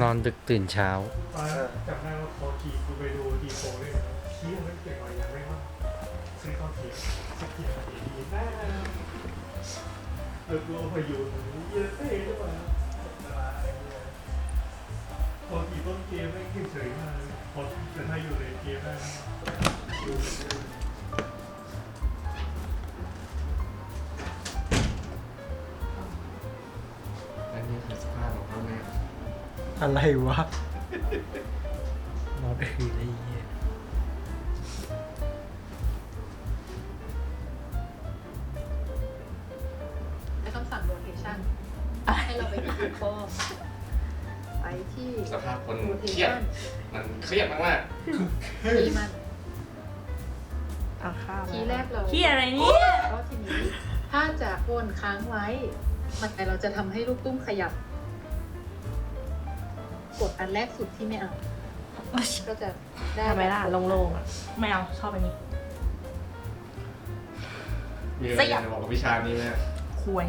นอนดึกตื่นเช้าตอนจำได้ว่าพอขี่กูไปดูดีโฟเลยขี้มันเก่งกว่าอย่างไม่ว่าซื้อข้าวเขียวสักทีดีแน่เออกูเอาไปอยู่เยอะเท่หรือเปล่าพอขี่ต้นเกมไม่ขึ้นเฉยมากพอแต่ถ้อยู่ในเกมได้ อะไรวะนอนอือไอ้เหี้ยใช้คำสั่งโลเคชั่นให้เราไปที่ Google ไปที่สภาพคนเครียด location มันเครียดมากที่มันเอาข้าวทีแรกเราขี้อะไรเนี่ย เพราะทีนี้ ถ้าจะโอนค้างไว้ มันเราจะทำให้ลูกตุ้มขยับ กดอันแรกสุดที่ไม่เอาก็จะได้ทำไมล่ะโล่งๆอะไม่เอาชอบอันนี้ๆมีอะไรอยากจะบอกกับวิชานี้ไหมคุย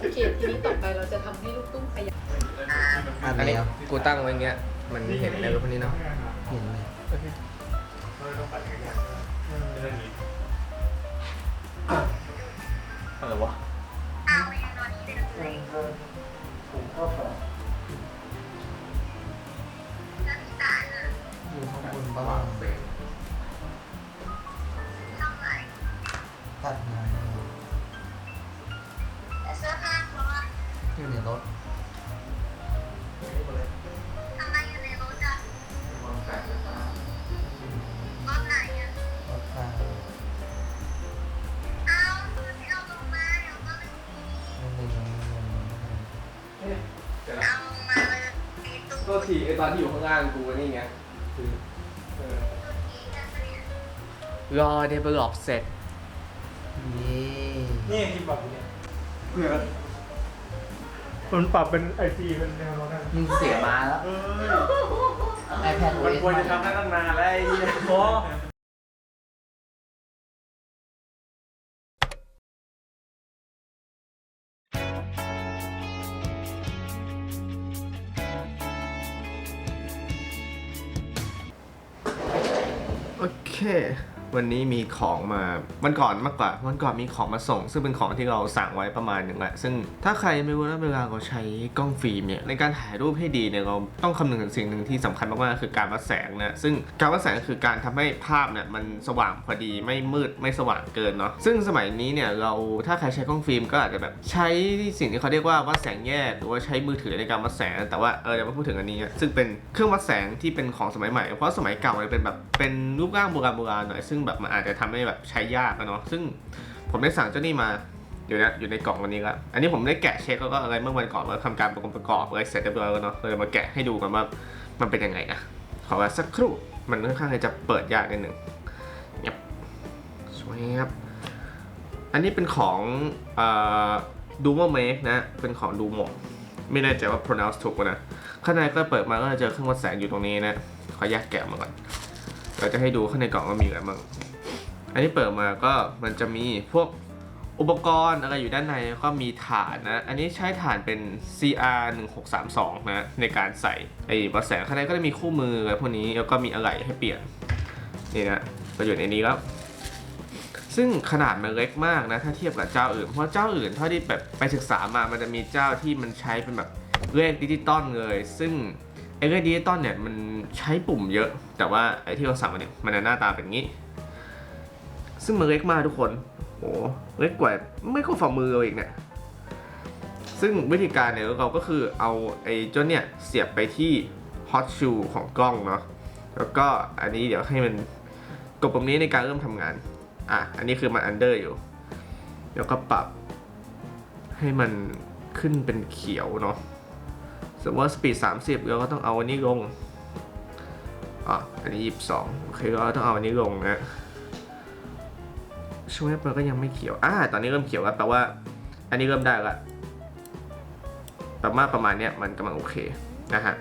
โอเคทีนี้ต่อไปเราจะทำให้ลูกตุ้มขยับอันนี้กูตั้งไว้อย่างเงี้ย มันเห็นในรูปนี้เนาะเห็นเลยเรา ต้องปั่นกันอย่างเรื่องนี้อะไรวะอยู่ข้างบนบ้านตัดไม้อยู่ในรถรถไฟไม่มีไม่มีตัวทีไอตอนที่อยู่ข้างล่างกูนี่ไง รอเดเวลลอปเสร็จ นี่นี่ที่ปรับเนี่ยเพื่อมันปรับเป็นไอซีเป็นแนวโน้นได้มึงเสียมาแล้ว เอ้ย iPad มัน OS ควรจะทำได้ตั้งนานแล้วไอ้เหี้ยโอ้โอเค วันนี้มีของมาวันก่อนมากกว่าวันก่อนมีของมาส่ง ซึ่งเป็นของที่เราสั่งไว้ประมาณหนึ่งแหละซึ่งถ้าใครไม่รู้นะเวลาเราใช้กล้องฟิล์มเนี่ยในการถ่ายรูปให้ดีเนี่ยเราต้องคำนึงถึงสิ่งหนึ่งที่สำคัญมากๆคือการวัดแสงนะซึ่งการวัดแสงคือการทำให้ภาพเนี่ยมันสว่างพอดีไม่มืดไม่สว่างเกินเนาะซึ่งสมัยนี้เนี่ยเราถ้าใครใช้กล้องฟิล์มก็อาจจะแบบใช้สิ่งที่เขาเรียกว่าวัดแสงแยกหรือว่าใช้มือถือในการวัดแสง แต่ว่าเออเดี๋ยวมาพูดถึงอันนี้ ซึ่งเป็นเครื่องวัดแสงที่เป็นของสมัยใหม่เพราะสมัยเก่าเนี่ยเป็นแบบเป็นรูปร่างโบราณโบราณหน่อยซึ่งแบบมันอาจจะทำให้แบบใช้ยากอะเนาะซึ่งผมได้สั่งเจ้านี่มาอยู่นะอยู่ในกล่องวันนี้ล้วอันนี้ผมได้แกะเช็คแล้วก็อะไรเมื่อวันก่อนว่าทำการประกอบประกอบอะไรเสร็จเรียบร้อยแล้วเนาะเลยมาแกะให้ดูกันว่ามันเป็นยังไงอะขอเวลาสักครู่มันค่อนข้างจะเปิดยากนิดหนึ่งเงียบสวยครับ อันนี้เป็นของดูโมเมกนะ เป็นของดูโมไม่แน่ใจว่า pronounce ถูกป่ะนะ ข้างในก็เปิดมาก็จะเจอเครื่องวัดแสงอยู่ตรงนี้นะ ขอแยกแกะมาก่อน เราจะให้ดูข้างในกล่องว่ามีอะไรบ้าง อันนี้เปิดมาก็มันจะมีพวกอุปกรณ์อะไรอยู่ด้านในก็มีฐานนะ อันนี้ใช้ฐานเป็น CR 1632นะในการใส่ไอ้วัดแสงข้างในก็จะมีคู่มืออะไรพวกนี้แล้วก็มีอะไรให้เปลี่ยนนี่นะก็อยู่ในนี้แล้วซึ่งขนาดมันเล็กมากนะถ้าเทียบกับเจ้าอื่น เพราะเจ้าอื่นเท่าที่แบบไปศึกษามามันจะมีเจ้าที่มันใช้เป็นแบบเลขดิจิตอลเลย ซึ่ง ไอ้เลขดิจิตอลเนี่ยมันใช้ปุ่มเยอะ แต่ว่าไอ้ที่เราสั่งมาเนี่ยมันหน้าตาเป็นงี้ ซึ่งมันเล็กมากทุกคนโอ้เล็กกว่าไม่ก็ฝ่ามือเราอีกเนี่ยซึ่งวิธีการเนี่ยเราก็คือเอาไอ้เจ้าเนี่ยเสียบไปที่ฮอตชูของกล้องเนาะแล้วก็อันนี้เดี๋ยวให้มันกดปุ่มนี้ในการเริ่มทำงาน อะ อันนี้คือมันอันเดอร์อยู่ แล้วก็ปรับให้มันขึ้นเป็นเขียวเนาะ สมมติว่า speed 30เราก็ต้องเอาอันนี้ลงอะอันนี้22โอเคเราก็ต้องเอาอันนี้ลงนะช่วงแรกมันก็ยังไม่เขียวอ่าตอนนี้เริ่มเขียวแล้วแปลว่า อันนี้เริ่มได้ละปลว่าณประมาณเนี้ยมันกำลังโอเคนะฮะ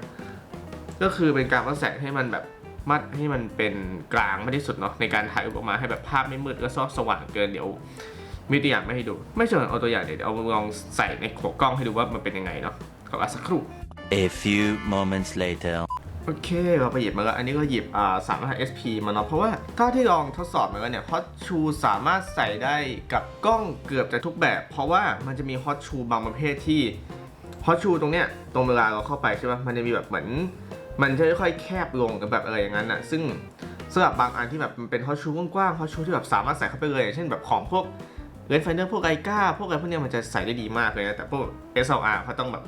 ก็คือเป็นการวัดแสงให้มันแบบมัดให้มันเป็นกลางมากที่สุดเนาะในการถ่ายออกมาให้แบบภาพไม่มืดและซอกสว่างเกินเดี๋ยวมีตัวอย่างไม่ให้ดู ไม่เชิงเอาตัวอย่างเดี๋ยวเอาลองใส่ในหัวกล้องให้ดูว่ามันเป็นยังไงเนาะขอสักครู่ A few moments later. โอเคเราไปหยิบมาแล้วอันนี้ก็หยิบอ่าสามารถ SP มาเนาะเพราะว่าถ้าที่ลองทดสอบมาแล้วเนี่ยฮอตชูสามารถใส่ได้กับกล้องเกือบจะทุกแบบ เพราะว่ามันจะมีฮอตชูบางประเภทที่ฮอตชูตรงเนี้ยตรงเวลาเราเข้าไปใช่ปะมันจะมีแบบเหมือน มันจะค่อยๆแคบลงกับแบบอะไรอย่างนั้นอะซึ่งสำหรับบางอันที่แบบมันเป็นฮอตชูกว้างๆฮอตชูที่แบบสามารถใส่เข้าไปเลยอย่างเช่นแบบของพวกเลนส์ไฟเนอร์พวกไอก้าพวกอะไรพวกเนี้ยมันจะใส่ได้ดีมากเลยนะแต่พวก SLR เขาต้องแบบ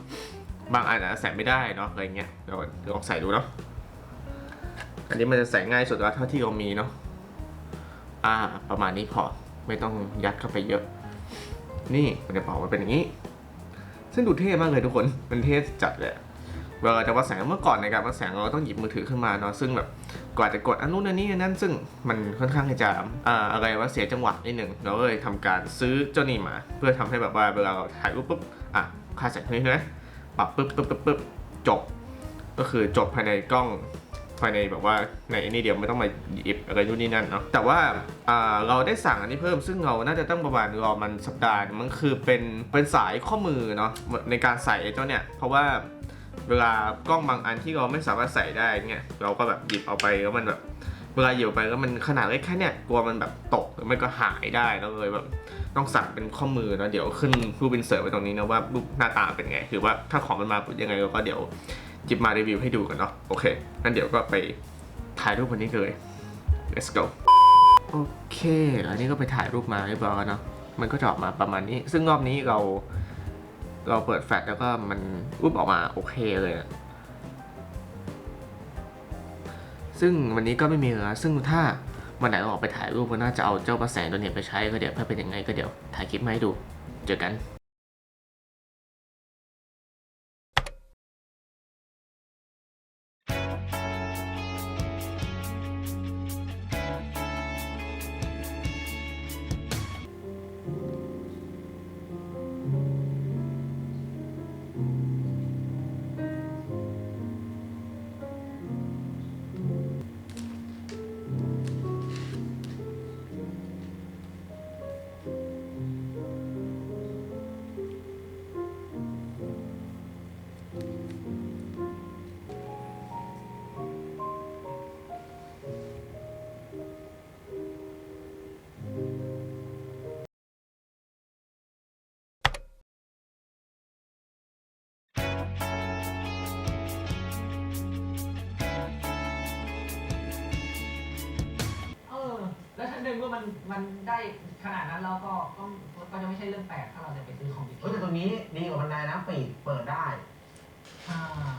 บางอันอะใส่ไม่ได้เนาะอะไรเงี้ยเดี๋ยวลองใส่ดูเนาะอันนี้มันจะใส่ง่ายสุดแล้วเท่าที่เรามีเนาะอ่า ประมาณนี้พอไม่ต้องยัดเข้าไปเยอะ นี่มันจะเป่ามันเป็นอย่างนี้ ซึ่งดูเท่มากเลยทุกคนมันเท่จัดเลยเวลาจะวัดแสงเมื่อก่อนในการวัดแสงเราต้องหยิบมือถือขึ้นมาเนาะซึ่งแบบกว่าจะกดอันนู้นอันนี้อันนั้นซึ่งมันค่อนข้างจะอ่าอะไรว่าเสียจังหวะนิดหนึ่งเราก็เลยทำการซื้อเจ้านี่มา เพื่อทำให้แบบว่าเวลาเราถ่ายรูปปุ๊บอะค่าแสงตรงนี้ใช่ไหม ปรับปุ๊บปุ๊บปุ๊บปุ๊บจบ ก็คือจบภายในกล้องภายในแบบว่าในนนี้เดียวไม่ต้องมาหยิบอะไรนู่นนี่นั่นเนาะแต่ว่าาเราได้สั่งอันนี้เพิ่มซึ่งเราน่าจะต้องประมาณรอมันสัปดาห์มันคือเป็นเป็นสายข้อมือเนาะในการใส่ไอ้เจ้าเนี่ย เพราะว่าเวลากล้องบางอันที่เราไม่สามารถใส่ได้เนี่ยเราก็แบบหยิบเอาไปแล้วมันแบบเวลาหยิบไปแล้วมันขนาดเล็กแค่เนี่ยกลัวมันแบบตกหรือไม่ก็หายได้เราเลยแบบ ต้องสั่งเป็นข้อมือนะเดี๋ยวขึ้นรูปอินเสิร์ตไว้ตรงนี้นะว่ารูปหน้าตาเป็นไงคือว่าถ้าของมันมาปุ๊บยังไงเราก็เดี๋ยวหยิบมารีวิวให้ดูกันเนาะโอเคงั้นเดี๋ยวก็ไปถ่ายรูปวันนี้เลย let's go โอเคอันนี้ก็ไปถ่ายรูปมาเรียบร้อยแล้วเนาะมันก็จะออกมาประมาณนี้ ซึ่งรอบนี้เราเราเปิดแฟลชแล้วก็มันรูปออกมาโอเคเลยอะซึ่งวันนี้ก็ไม่มีแล้วซึ่งถ้า วันไหนเราออกไปถ่ายรูปก็น่าจะเอาเจ้าประแสงตัวเนี้ยไปใช้ก็เดี๋ยวถ้าเป็นยังไงก็เดี๋ยวถ่ายคลิปมาให้ดู เจอกัน แล้วถ้าเดินว่ามันมันได้ขนาดนั้นเราก็ก็ก็จะไม่ใช่เรื่องแปลกถ้าเราจะไปซื้อของเฮ้ยแต่ตัวนี้ดีกว่าบันไดนะปิดเปิดได้ อ่า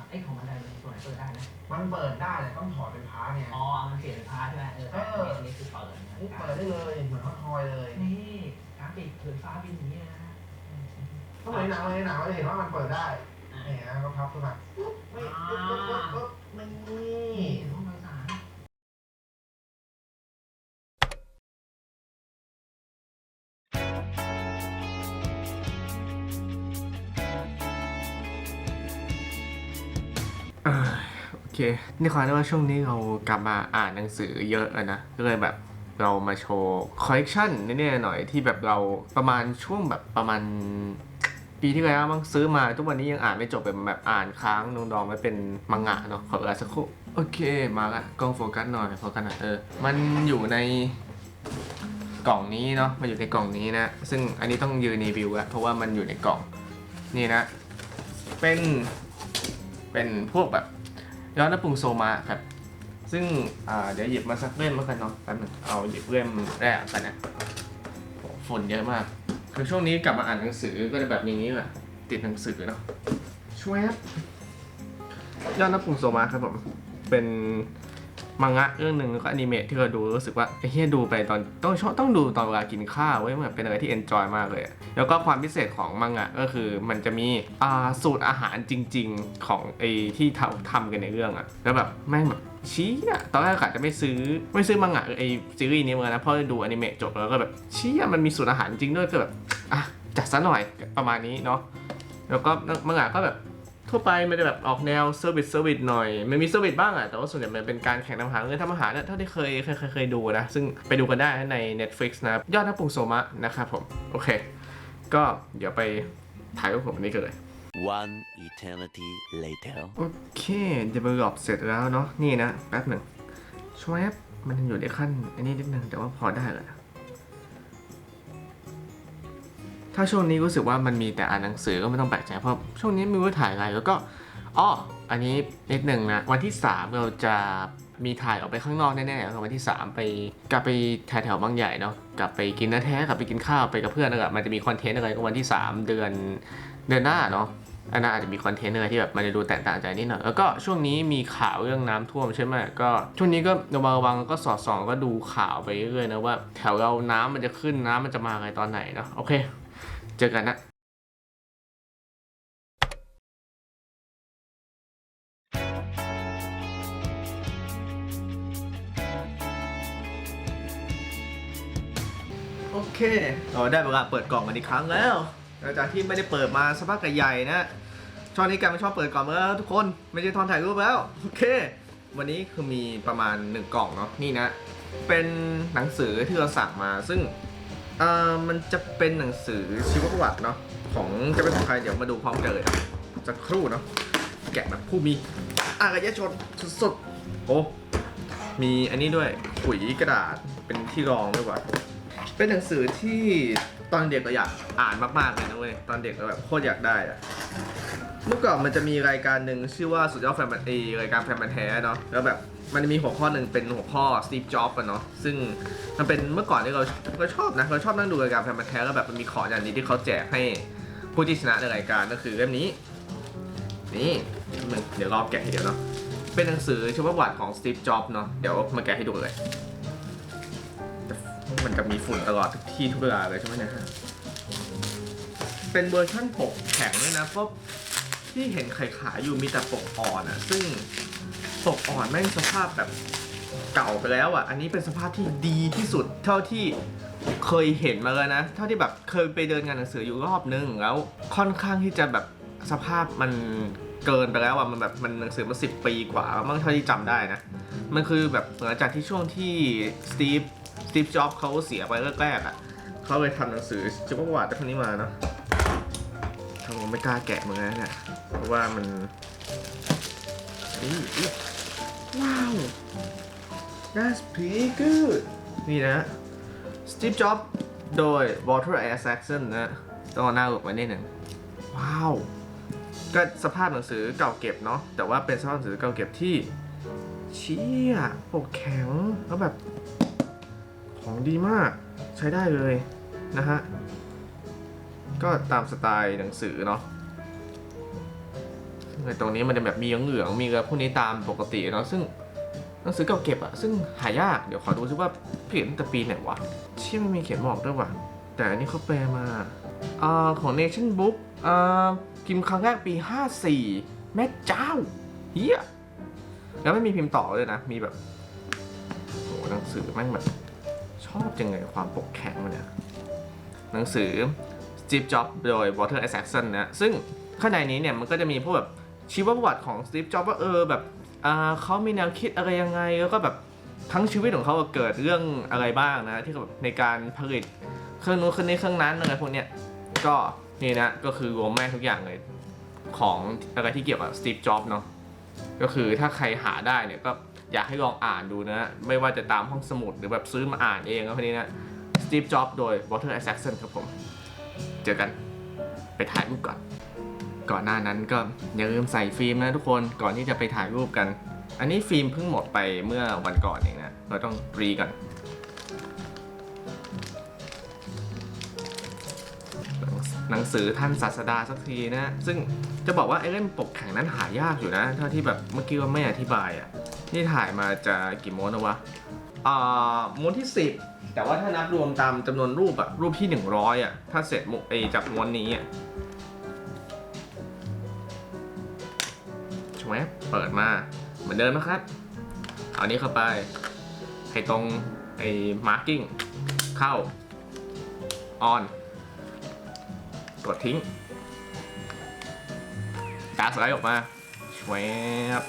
ไอ้ของอะไรมันส่วนไหนเปิดได้นะมันเปิดได้แต่ต้องถอดเป็นพาร์ทไงอ๋อมันเสียบไฟฟ้าใช่ไหมเออเอออันนี้คือเปิดนี่เปิดได้เลยเหมือนฮอตทอยเลยนี่การปิดไฟฟ้าเป็นอย่างนี้นะก็เหมือนในหนังเลยในหนังเราจะเห็นว่ามันเปิดได้นี่นะก็พับขึ้นมาปุ๊บนี่ปุ๊บปุ๊บปุ๊บปุ๊บนี่ คนี่ขอได้ว่าช่วงนี้เรากลับมาอ่านหนังสือเยอะแล้วนะ ก็เลยแบบเรามาโชว์คอลเลกชันแน่ๆหน่อยที่แบบเราประมาณช่วงแบบประมาณ ปีที่แล้วมั้งซื้อมาทุกวันนี้ยังอ่านไม่จบเป็นแบบอ่านค้างดองๆไว้เป็นมังงะเนาะขอเวลาสักครู่โอเคมาละกล้องโฟกัสหน่อยโฟกัสหน่อยเออมันอยู่ในกล่องนี้เนาะมันอยู่ในกล่องนี้นะ ซึ่งอันนี้ต้องยืนรีวิวอะเพราะว่ามันอยู่ในกล่องนี่นะ เป็นเป็นพวกแบบ ย้อนนปรุงโซมาครับ ซึ่งเดี๋ยวหยิบมาสักเล่มแล้วกันเนาะแป๊บนึงเอาหยิบเล่มแรกกันนะฝุ่นเยอะมาก คือช่วงนี้กลับมาอ่านหนังสือก็จะแบบอย่างนี้แหละติดหนังสือเนาะช่วยย้อนนปรุงโซมาครับผมเป็น มังงะเรื่องหนึ่งแล้วก็อนิเมะที่เราดูรู้สึกว่าไอ้เฮียดูไปตอนต้องชอบต้องดูตอนเวลากินข้าวเว้ยมันเป็นอะไรที่เอนจอยมากเลยอะแล้วก็ความพิเศษของมังงะก็คือมันจะมีอ่าสูตรอาหารจริง ๆ ของไอ้ที่ทำทำกันในเรื่องอะแล้วแบบแม่งแบบชี้อะตอนแรกอาจจะไม่ซื้อไม่ซื้อมังงะไอ้ซีรีส์นี้มานะเพราะดูอนิเมะจบแล้วก็แบบชี้อะมันมีสูตรอาหารจริงด้วยก็แบบอะจัดซะหน่อยประมาณนี้เนาะแล้วก็มังงะก็แบบ ทั่วไปไม่ได้แบบออกแนวเซอร์วิสเซอร์วิสหน่อย มันมีเซอร์วิสบ้างอะแต่ว่าส่วนใหญ่มันเป็นการแข่งทำอาหารเงินทำอาหารเนี่ยเท่าที่เคยเคยเคยเคยดูนะ ซึ่งไปดูกันได้ใน Netflix นะครับยอดนักปรุงโซมะนะครับผม โอเค ก็เดี๋ยวไปถ่ายรูปผมอันนี้กันเลย One eternity later. โอเค develop เสร็จแล้วเนาะนี่นะ แป๊บหนึ่งชวบมันยังอยู่ในขั้นอันนี้นิดนึงแต่ว่าพอได้แล้ว ถ้าช่วงนี้รู้สึกว่ามันมีแต่อ่านหนังสือก็ไม่ต้องแปลกใจเพราะช่วงนี้ไมีว่าถ่ายอะไรแล้วก็อ้ออันนี้นิดหนึ่งนะวันที่ 3 เราจะมีถ่ายออกไปข้างนอกแน่ๆครับวันที่ 3 ไปกลับไปแถวแถวๆบางใหญ่เนาะกลับไปกินน้าแท้กลับไปกินข้าวไปกับเพื่อนนะครับมันจะมีคอนเทนต์อะไรก็วันที่ 3 เดือนเดือนหน้าเนาะอันนั้นอาจจะมีคอนเทนต์อะไรที่แบบมันจะดูแตกต่างจากนิดหน่อยแล้วก็ช่วงนี้มีข่าวเรื่องน้ำท่วมใช่ไหมก็ช่วงนี้ก็ระวังระวังก็สอดส่องก็ดูข่าวไปเรื่อยๆนะว่าแถวเราน้ำมันจะขึ้นน้ำมันจะมาอะไรตอนไหนเนาะโอเค เจอกันนะโอเคเราได้เวลาเปิดกล่องกันอีกครั้งแล้วหลังจากที่ไม่ได้เปิดมาสักพักใหญ่ๆนะ ช่องนี้กันไม่ชอบเปิดกล่องแล้วทุกคน ไม่ใช่ทอนถ่ายรูปแล้ว โอเค วันนี้คือมีประมาณ1กล่องเนาะ นี่นะ เป็นหนังสือที่เราสั่งมา ซึ่ง เอ่อมันจะเป็นหนังสือชีวประวัติเนาะของจะเป็นของใครเดี๋ยวมาดูพร้อมกันเลยนะสักครู่เนาะแกะแบบผู้มีอารยชนสุดๆโอ้มีอันนี้ด้วยขุยกระดาษเป็นที่รองด้วยว่ะเป็นหนังสือที่ตอนเด็กก็อยากอ่านมากๆเลยนะเว้ยตอนเด็กก็แบบโคตรอยากได้อะเมื่อก่อนมันจะมีรายการหนึ่งชื่อว่าสุดยอดแฟนมันเอรายการแฟนมันแท้เนาะแล้วแบบ มันมีหัวข้อหนึ่งเป็นหัวข้อ Steve Jobs อะเนาะซึ่งมันเป็นเมื่อก่อนที่เราเราชอบนะเราชอบนั่งดูรายการแฟนมันแท้แล้วแบบมันมีของอย่างนี้ที่เขาแจกให้ผู้ที่ชนะในรายการก็คือเล่มนี้ นี่เดี๋ยวรอบแกะทีเดียวเนาะเป็นหนังสือชีวประวัติของ Steve Jobs เนาะเดี๋ยวมาแกะให้ดูเลย มันจะมีฝุ่นตลอดทุกที่ทุกเวลาเลยใช่ไหมเนะฮะเป็นเวอร์ชั่นปกแข็งด้วยนะเพราะที่เห็นขายขายอยู่มีแต่ปกอ่อนอะซึ่ง ปกอ่อนแม่งสภาพแบบเก่าไปแล้วอะ อันนี้เป็นสภาพที่ดีที่สุดเท่าที่เคยเห็นมาเลยนะ เท่าที่แบบเคยไปเดินงานหนังสืออยู่รอบนึงแล้วค่อนข้างที่จะแบบสภาพมันเกินไปแล้วอะมันแบบมันหนังสือมาสิบปีกว่ามั้งเท่าที่จำได้นะ มันคือแบบหลังจากที่ช่วงที่สตีฟสตีฟจ็อบเขาเสียไปแรกๆอะเขาเลยทำหนังสือชีวประวัติพวนี้มาเนาะทำผมไม่กล้าแกะเหมือนกันเนี่ยเพราะว่ามันนี่อุ๊ย ว้าว that's pretty good นี่นะ Steve Jobs โดย Walter Isaacson นะต้องเอาหน้าออกมาได้หนึ่งว้าว ก็สภาพหนังสือเก่าเก็บเนาะแต่ว่าเป็นสภาพหนังสือเก่าเก็บที่ เชี่ยปกแข็งแล้วแบบ ของดีมากใช้ได้เลยนะฮะ ก็ตามสไตล์หนังสือเนาะ ซึ่งในตรงนี้มันจะแบบมีเหลืองๆมีอะไรพวกนี้ตามปกติเนาะซึ่งหนังสือเก่าเก็บอะซึ่งหายากเดี๋ยวขอดูซิว่าเขียนตั้งแต่ปีไหนวะเชี่ยไม่มีเขียนบอกด้วยว่ะแต่อันนี้เขาแปลมาอ่าของ Nation Book อ่าพิมพ์ครั้งแรกปี 54 แม่เจ้าเฮียแล้วไม่มีพิมพ์ต่อเลยนะ มีแบบโหหนังสือแม่งแบบ ชอบจังเลยความปกแข็งมันเนี่ยหนังสือ Steve Jobs โดย Walter Isaacson นะซึ่งข้างในนี้เนี่ยมันก็จะมีพวกแบบ ชีวประวัติของ Steve Jobs ว่าเออแบบเขามีแนวคิดอะไรยังไง แล้วก็แบบทั้งชีวิตของเขาเกิดเรื่องอะไรบ้างนะที่แบบในการผลิตเครื่องนู้นเครื่องนี้เครื่องนั้นอะไรพวกเนี้ยก็นี่นะก็คือรวมแม่ทุกอย่างเลยของอะไรที่เกี่ยวกับ Steve Jobs เนาะก็คือถ้าใครหาได้เนี่ยก็อยากให้ลองอ่านดูนะ ไม่ว่าจะตามห้องสมุดหรือแบบซื้อมาอ่านเองก็คนนี้นะ Steve Jobs โดย Walter Isaacson ครับผม เจอกันไปถ่ายรูปก่อน ก่อนหน้านั้นก็อย่าลืมใส่ฟิล์มนะทุกคนก่อนที่จะไปถ่ายรูปกัน อันนี้ฟิล์มเพิ่งหมดไปเมื่อวันก่อนเองนะ เราต้องรีกันหนังสือท่านศาสดาสักทีนะ ซึ่งจะบอกว่าไอ้เล่มปกแข็งนั้นหายากอยู่นะ เท่าที่แบบเมื่อกี้ว่าไม่อธิบายอะ นี่ถ่ายมาจะกี่ม้วนนะวะอ่าม้วนที่ 10 แต่ว่าถ้านับรวมตามจำนวนรูปอะรูปที่ 100อะถ้าเสร็จมุไอจากม้วนนี้อะ ชวบเปิดมาเหมือนเดิมนะครับ เอานี้เข้าไปให้ตรงไอ้มาร์กิ้งเข้าออนกดทิ้งการดสไลด์ออกมาชวบ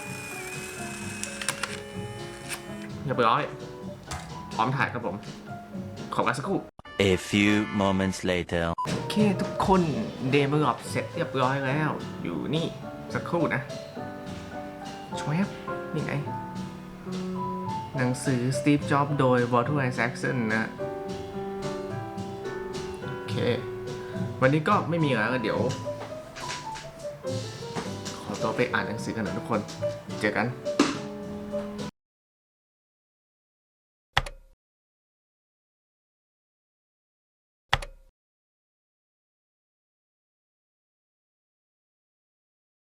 เรียบร้อย พร้อมถ่ายครับผม ขอมาสักครู่ A few moments later. โอเคทุกคนเดเวลลอปเสร็จเรียบร้อยแล้ว อยู่นี่สักครู่นะ ชวบนี่ไง หนังสือ Steve Jobs โดยวอลเทอร์ไอแซคสันนะโอเค วันนี้ก็ไม่มีแล้วก็เดี๋ยว ขอตัวไปอ่านหนังสือกันหน่อยทุกคน เจอกัน